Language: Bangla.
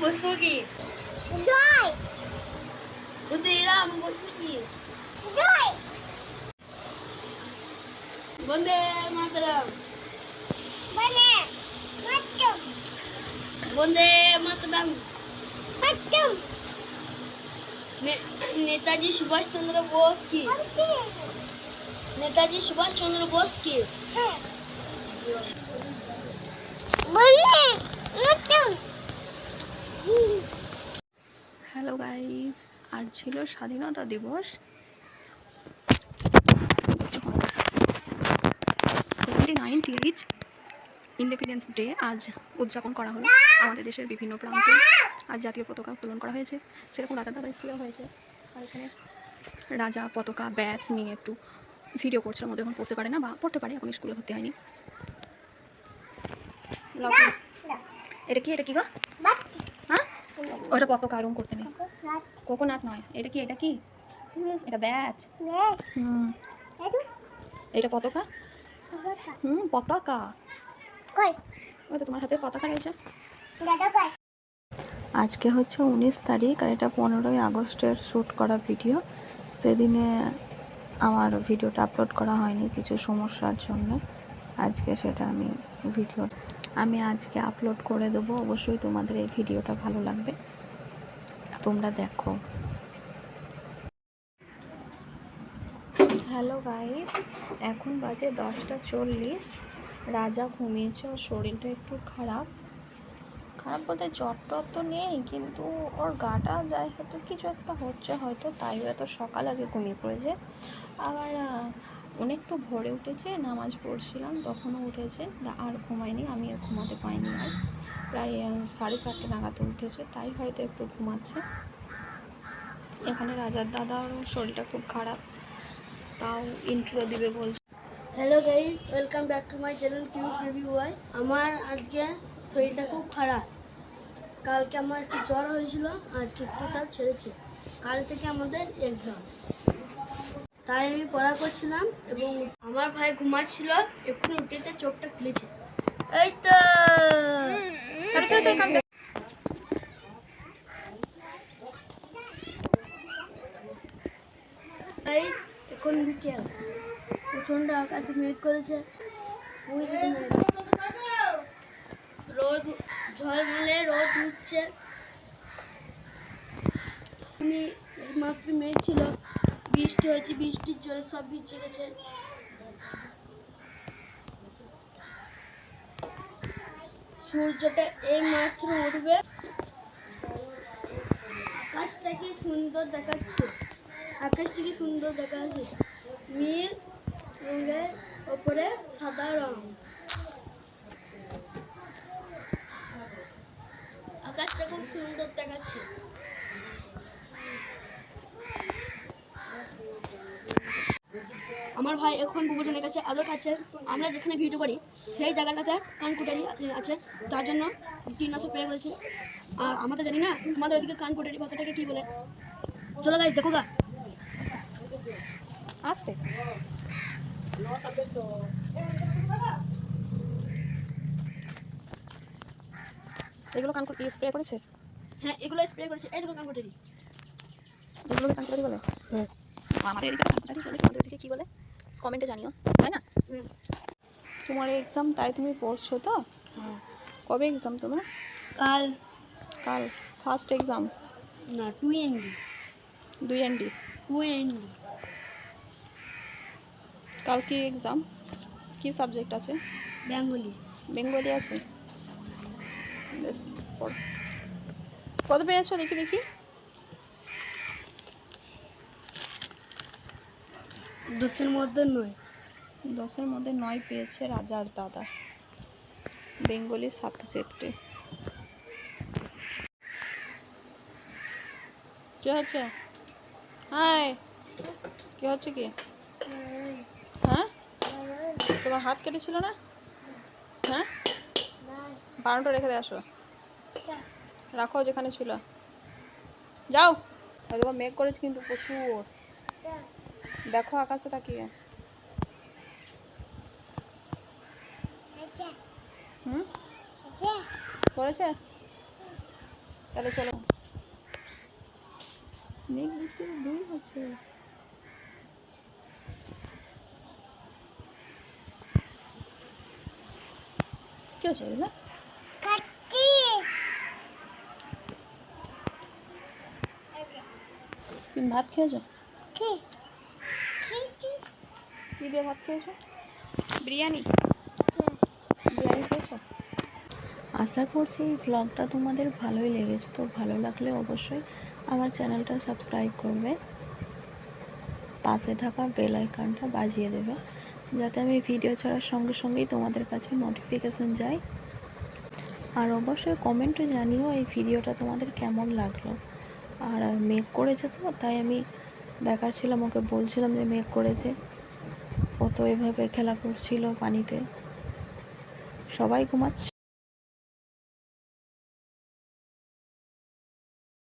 Musugi. Doi. Bundera Musugi. Doi. Bunde Mataram. Bunde Mataram. Bunde Mataram. Mataram. Netaji Subhash Chandra Bose কি নেতাজি সুভাষচন্দ্র বোস কি হ্যাঁ বলে গাইস আর ছিল স্বাধীনতা দিবস। টোয়েন্টি ইন্ডিপেন্ডেন্স ডে আজ উদযাপন করা হলো আমাদের দেশের বিভিন্ন প্রান্তে। আজ জাতীয় পতাকা উত্তোলন করা হয়েছে সেরকম রাজা দাদার স্কুলেও হয়েছে। আর এখানে রাজা পতাকা ব্যাচ নিয়ে একটু ভিডিও করছে ওর মধ্যে এখন পড়তে পারে না বা পড়তে পারে এখন স্কুলে ভর্তি হয়নি। এটা কি এটা কি গো? ওটা পতাকা আরম করতে নেই? কোকোনাট নয়। এটা কি? এটা কি? এটা ব্যাচ। হুম। এটা পতাকা? হুম, পতাকা। ওই তো তোমার হাতে পতাকা রয়েছে। আজকে হচ্ছে উনিশ তারিখ আর এটা পনেরোই আগস্টের শ্যুট করা ভিডিও। সেদিনে আমার ভিডিওটা আপলোড করা হয়নি, কিছু সমস্যার জন্য। আজকে সেটা আমি ভিডিও আমি আজকে আপলোড করে দেবো। অবশ্যই তোমাদের এই ভিডিওটা ভালো লাগবে। তোমরা দেখো। হ্যালো গাইস এখন বাজে দশটা চল্লিশ। রাজা ঘুমিয়েছে, ওর শরীরটা একটু খারাপ। খারাপ বলতে জ্বর টর তো নেই, কিন্তু ওর গাটা যায় হয়তো কিছু একটা হচ্ছে হয়তো, তাই ওরা তো সকাল আগে ঘুমিয়ে পড়েছে। আবার অনেক তো ভোরে উঠেছে, নামাজ পড়ছিলাম, তখনও উঠেছে আর ঘুমায়নি, আমি আর ঘুমাতে পাইনি আর। প্রায় সাড়ে চারটে নাগাদ উঠেছে, তাই হয়তো একটু ঘুমাচ্ছে। এখানে রাজার দাদারও শরীরটা খুব খারাপ, তাও ইন্ট্রো দিবে বলছে। Hello guys welcome back to my channel cute baby boy আমার আজকে শরীরটা খুব খারাপ। কালকে আমার একটু জ্বর হয়েছিল, আজকে তাপ ছেড়েছে। কাল থেকে আমাদের এক্সাম তাই আমি পড়া করছিলাম এবং আমার ভাই ঘুমাচ্ছিল এক্ষুনি উঠেতে চোখটা খুলেছে। এই তো! এখন বিকেল। প্রচণ্ড আকাশে মেঘ করেছে। রোদ ঝলমলে রোদ উঠছে। মাত্র মেঘ ছিল। বৃষ্টি হয়েছে, বৃষ্টির জলে সব ভিজে গেছে। সূর্যটা এই মাত্র উঠবে। আকাশটা কি সুন্দর দেখাচ্ছে? আকাশটা কি সুন্দর দেখা যাচ্ছে নীল, রঙের, ওপরে সাদা রং আকাশটা খুব সুন্দর দেখাচ্ছে আমার ভাই এখন বুবুজনের কাছে আদর খাচ্ছে। আমরা যেখানে ভিডিও করি সেই জায়গাটাতে কানকুটারি আছে। তার জন্য কীটনাশক স্প্রে করেছে আর আমরা জানি না আমাদের ওইদিকে কানকুটারি ভাষাটাকে কী বলে। চলো গাইজ দেখো গা। আসতে। এগুলো কান স্প্রে করেছে? হ্যাঁ এগুলো স্প্রে করেছে। এই দেখো কানকুটারি এগুলোকে কানকুটারি বলে? আমাদের এদিকে কানকুটারি বলে তোমাদের এদিকে কি বলে? কমেন্টে জানিও তাই না তোমার এক্সাম তাই তুমি পড়ছো তো? হ্যাঁ। কবে এক্সাম তোমার? কাল। কাল। ফার্স্ট এক্সাম না টু এনডি দুই এনডি টু এনডি কাল কি এক্সাম কি সাবজেক্ট আছে? বেঙ্গলি। বেঙ্গলি আছে? বেশ। কত পেয়েছ? দেখি দেখি। দশের মধ্যে নয়। দশের মধ্যে নয় পেয়েছে রাজার দাদা। বেঙ্গলি সাবজেক্টে। কি হচ্ছে? হাই! কি হচ্ছে কি? হ্যাঁ? তোমার হাত কেটেছিল না? হ্যাঁ? বারোটা রেখে দিয়ে আসো। রাখো যেখানে ছিল। যাও। হয়তো মেঘ করেছে কিন্তু প্রচুর। দেখো আকাশে তাকিয়ে হুম করেছে তাহলে চলো মেঘ বৃষ্টি তো দূর হচ্ছে কি হচ্ছে এগুলো কাটি তুমি ভাত খেয়েছো কি কি দিয়ে ভাত খেয়েছো? বিরিয়ানি। বিরিয়ানি খেয়েছো? আশা করছি এই ভ্লগটা তোমাদের ভালোই লেগেছে তো ভালো লাগলে অবশ্যই আমার চ্যানেলটা সাবস্ক্রাইব করবে। পাশে থাকা বেল আইকনটা বাজিয়ে দেবে যাতে আমি ভিডিও ছাড়ার সঙ্গে সঙ্গেই তোমাদের কাছে নোটিফিকেশন যায় আর অবশ্যই কমেন্টে জানিও এই ভিডিওটা তোমাদের কেমন লাগল। আর মেক করেছে তো তাই আমি দেখাচ্ছিলাম ওকে বলছিলাম যে মেক করেছে। ও তো এভাবে খেলা করছিল পানিতে। সবাই ঘুমাচ্ছে।